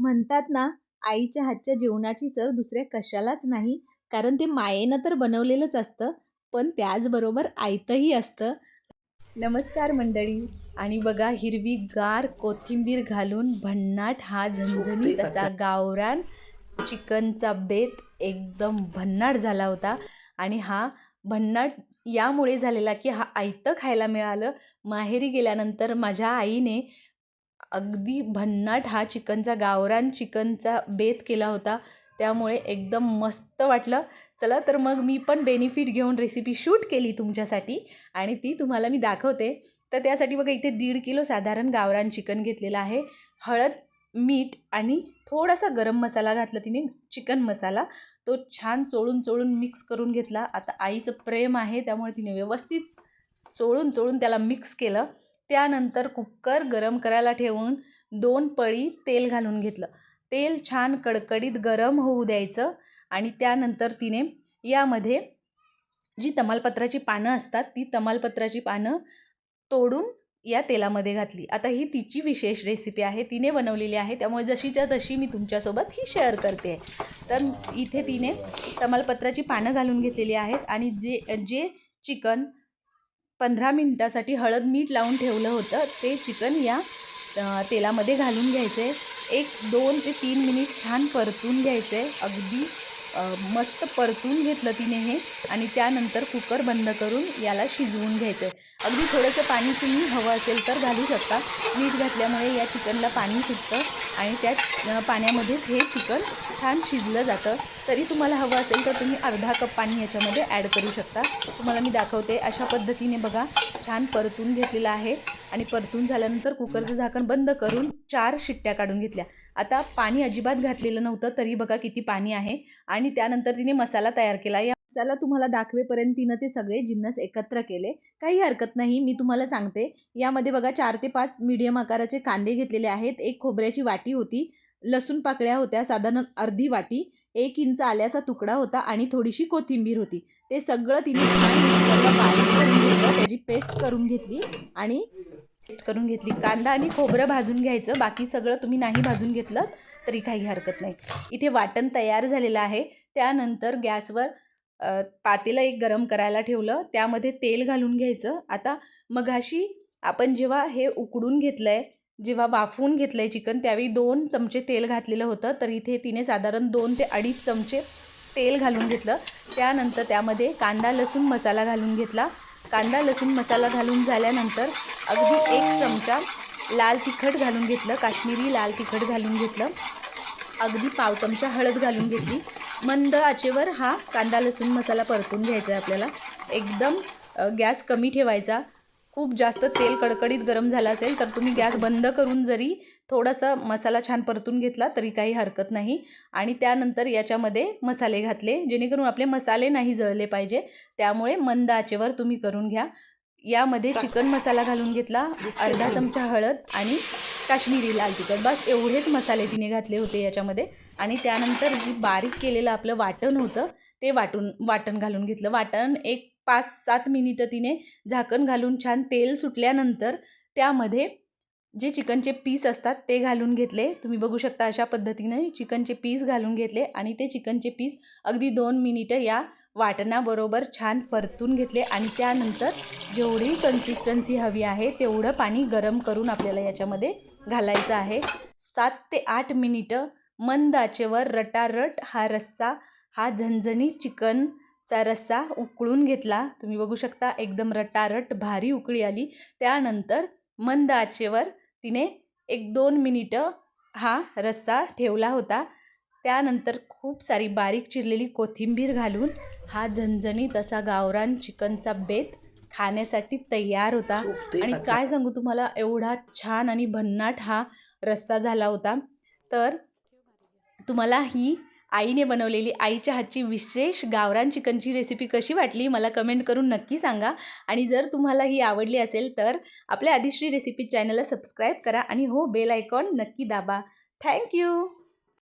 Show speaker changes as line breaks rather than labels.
म्हणतात ना आईच्या हातच्या जेवणाची सर दुसऱ्या कशालाच नाही. कारण ते मायेनं तर बनवलेलंच असतं पण त्याचबरोबर आयतंही असतं. नमस्कार मंडळी. आणि बघा हिरवी गार कोथिंबीर घालून भन्नाट हा झणझणीत असा गावरान चिकनचा बेत एकदम भन्नाट झाला होता. आणि हा भन्नाट यामुळे झालेला की हा आयतं खायला मिळालं. माहेरी गेल्यानंतर माझ्या आईने अगदी भन्नाट हा चिकनचा गावरान चिकनचा बेत केला होता. त्यामुळे एकदम मस्त वाटलं. चला तर मग मी पण बेनिफिट घेऊन रेसिपी शूट केली तुमच्यासाठी आणि ती तुम्हाला मी दाखवते. तर त्यासाठी बघा इथे दीड किलो साधारण गावरान चिकन घेतलेलं आहे. हळद मीठ आणि थोडासा गरम मसाला घातला तिने चिकन मसाला. तो छान चोळून चोळून मिक्स करून घेतला. आता आईचं प्रेम आहे त्यामुळे तिने व्यवस्थित चोळून चोळून त्याला मिक्स केलं. त्यानंतर कुकर गरम करायला ठेवून दोन पळी तेल घालून घेतलं. तेल छान कडकडीत गरम होऊ द्यायचं आणि त्यानंतर तिने यामध्ये जी तमालपत्राची पानं असतात ती तमालपत्राची पानं तोडून या तेलामध्ये घातली. आता ही तिची विशेष रेसिपी आहे. तिने बनवलेली आहे. त्यामुळे जशीच्या तशी मी तुमच्यासोबत ही शेअर करते. तर इथे तिने तमालपत्राची पानं घालून घेतलेली आहेत आणि जे जे चिकन पंधरा मिनटासाठी हळद मीठ लावून ठेवलं होतं. ते चिकन या तेलामध्ये घालून घ्यायचं. आहे एक दोन ते तीन मिनिट छान परतून घ्यायचं. आहे अगदी मस्त परतून घेतलं तिने हे आणि त्यानंतर कुकर बंद करून याला शिजवून घ्यायचं आहे अगदी थोडंसं पाणी तुम्ही हवं असेल तर घालू शकता. मीठ घातल्यामुळे या चिकनला पाणी सुटतं आणि त्या पाण्यामध्येच हे चिकन छान शिजलं जातं. तरी तुम्हाला हवं असेल तर तुम्ही अर्धा कप पाणी याच्यामध्ये ॲड करू शकता. तुम्हाला मी दाखवते अशा पद्धतीने बघा छान परतून घेतलेलं आहे. आणि परतून झाल्यानंतर कुकरचं झाकण बंद करून चार शिट्ट्या काढून घेतल्या. आता पाणी अजिबात घातलेलं नव्हतं तरी बघा किती पाणी आहे. आणि त्यानंतर तिने मसाला तयार केला. या मसाला तुम्हाला दाखवेपर्यंत तिनं ते सगळे जिन्नस एकत्र केले. काही हरकत नाही मी तुम्हाला सांगते. यामध्ये बघा चार ते पाच मीडियम आकाराचे कांदे घेतलेले आहेत. एक खोबऱ्याची वाटी होती. लसूण पाकळ्या होत्या साधारण अर्धी वाटी. एक इंच आल्याचा तुकडा होता आणि थोडीशी कोथिंबीर होती. ते सगळं तिने छान मिक्सरला बारीक करून घेतलं त्याची पेस्ट करून घेतली आणि पेस्ट करून घेतली. कांदा आणि खोबरं भाजून घ्यायचं. बाकी सगळं तुम्ही नाही भाजून घेतलं तरी काही हरकत नाही. इथे वाटण तयार झालेलं आहे. त्यानंतर गॅसवर पातेला एक गरम करायला ठेवलं. त्यामध्ये तेल घालून घ्यायचं. आता मघाशी आपण जेव्हा हे उकडून घेतलं आहे जेव्हा वाफवून घेतलं आहे चिकन त्यावेळी दोन चमचे तेल घातलेलं होतं. तर इथे तिने साधारण दोन ते अडीच चमचे तेल घालून घेतलं. त्यानंतर त्यामध्ये कांदा लसूण मसाला घालून घेतला. कांदा लसूण मसाला घालून झाल्यानंतर अगदी एक चमचा लाल तिखट घालून घेतलं काश्मीरी लाल तिखट घालून घेतलं. अगदी पाव चमचा हळद घालून घेतली. मंद आचेवर हा कांदा लसूण मसाला परतून घ्यायचा आहे आपल्याला. एकदम गॅस कमी ठेवायचा. खूप जास्त तेल कडकडीत गरम झालं असेल तर तुम्ही गॅस बंद करून जरी थोडासा मसाला छान परतून घेतला तरी काही हरकत नाही. आणि त्यानंतर याच्यामध्ये मसाले घातले जेणेकरून आपले मसाले नाही जळले पाहिजे. त्यामुळे मंद आचेवर तुम्ही करून घ्या. यामध्ये चिकन मसाला घालून घेतला अर्धा चमचा हळद आणि काश्मीरी लाल तिखट बस एवढेच मसाले तिने घातले होते याच्यामध्ये. आणि त्यानंतर जी बारीक केलेलं आपलं वाटण होतं ते वाटून वाटण घालून घेतलं. वाटण एक पाच सात मिनिटं तिने झाकण घालून छान तेल सुटल्यानंतर त्यामध्ये जे चिकनचे पीस असतात ते घालून घेतले. तुम्ही बघू शकता अशा पद्धतीने चिकनचे पीस घालून घेतले आणि ते चिकनचे पीस अगदी दोन मिनिटं या वाटणाबरोबर छान परतून घेतले. आणि त्यानंतर जेवढी कन्सिस्टन्सी हवी आहे तेवढं पाणी गरम करून आपल्याला याच्यामध्ये घालायचा आहे. सात ते आठ मिनिटं मंद आचेवर रटारट हा रस्सा हा झणझणी चिकनचा रस्सा उकळून घेतला. तुम्ही बघू शकता एकदम रटारट भारी उकळी आली. त्यानंतर मंद आचेवर तिने एक दोन मिनिटं हा रस्सा ठेवला होता. त्यानंतर खूप सारी बारीक चिरलेली कोथिंबीर घालून हा झणझणीत असा गावरान चिकनचा बेत खाण्यासाठी तयार होता. आणि काय सांगू तुम्हाला एवढा छान आणि भन्नाट हा रस्सा झाला होता. तर तुम्हाला ही आईने बनवलेली आईच्या हातची विशेष गावरान चिकनची रेसिपी कशी वाटली मला कमेंट करून नक्की सांगा. आणि जर तुम्हाला ही आवडली असेल तर आपल्या आदिश्री रेसिपी चॅनलला सबस्क्राईब करा आणि हो बेल आयकॉन नक्की दाबा. थँक्यू